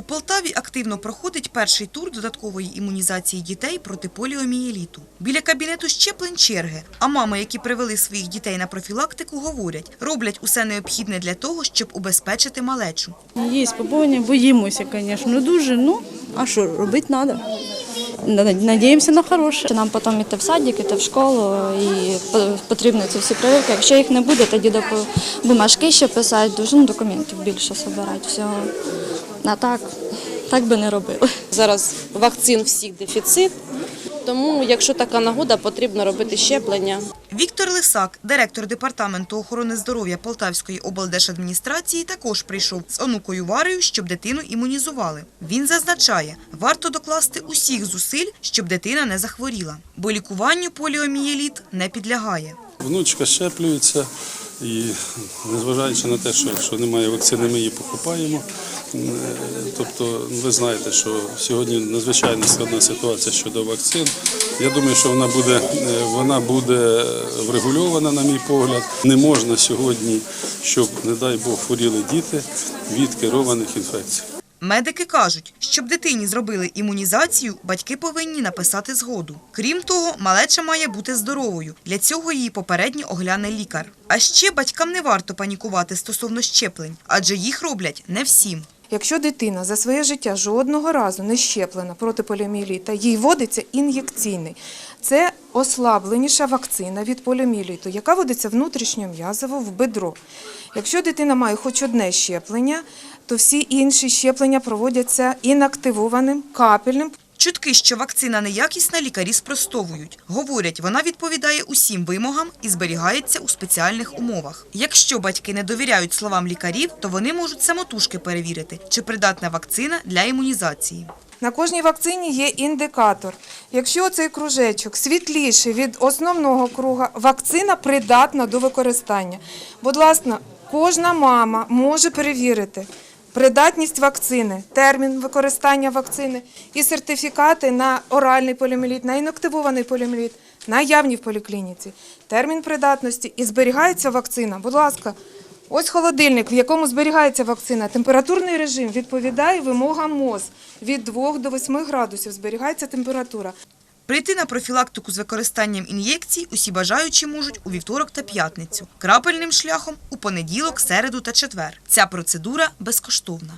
У Полтаві активно проходить перший тур додаткової імунізації дітей проти поліомієліту. Біля кабінету щеплень черги, а мами, які привели своїх дітей на профілактику, говорять, роблять усе необхідне для того, щоб убезпечити малечу. Є побоювання, боїмося, звісно, дуже. Ну, а що, робити треба. Надіємося на хороше. Нам потім йти в садик, йти в школу і по- потрібні ці всі перевірки. Якщо їх не буде, тоді доп- бумажки ще писати, дуже ну, документів більше збирати всього. А так, так би не робили. Зараз вакцин всіх дефіцит, тому якщо така нагода, потрібно робити щеплення. Віктор Лисак, директор департаменту охорони здоров'я Полтавської облдержадміністрації, також прийшов з онукою Варею, щоб дитину імунізували. Він зазначає, варто докласти усіх зусиль, щоб дитина не захворіла, бо лікуванню поліомієліт не підлягає. Внучка щеплюється і незважаючи на те, що якщо немає вакцини, ми її покупаємо. Е, Тобто ви знаєте, що сьогодні надзвичайно складна ситуація щодо вакцин. Я думаю, що вона буде, е, вона буде врегульована, на мій погляд. Не можна сьогодні, щоб, не дай Бог, хворіли діти від керованих інфекцій. Медики кажуть, щоб дитині зробили імунізацію, батьки повинні написати згоду. Крім того, малеча має бути здоровою. Для цього її попередньо огляне лікар. А ще батькам не варто панікувати стосовно щеплень, адже їх роблять не всім. Якщо дитина за своє життя жодного разу не щеплена проти поліомієліта, їй вводиться ін'єкційний. Це ослабленіша вакцина від поліомієліту, яка вводиться внутрішньом'язово в бедро. Якщо дитина має хоч одне щеплення, то всі інші щеплення проводяться інактивованим капельним Чутки, що вакцина неякісна, лікарі спростовують. Говорять, вона відповідає усім вимогам і зберігається у спеціальних умовах. Якщо батьки не довіряють словам лікарів, то вони можуть самотужки перевірити, чи придатна вакцина для імунізації. На кожній вакцині є індикатор. Якщо цей кружечок світліший від основного круга, вакцина придатна до використання. Будь ласка, кожна мама може перевірити придатність вакцини, термін використання вакцини і сертифікати на оральний поліоміеліт, на інактивований поліоміеліт, наявні в поліклініці, термін придатності і зберігається вакцина. Будь ласка, Ось холодильник, в якому зберігається вакцина. Температурний режим відповідає вимогам МОЗ. Від 2 до 8 градусів зберігається температура. Прийти на профілактику з використанням ін'єкцій усі бажаючі можуть у вівторок та п'ятницю. Крапельним шляхом у понеділок, середу та четвер. Ця процедура безкоштовна.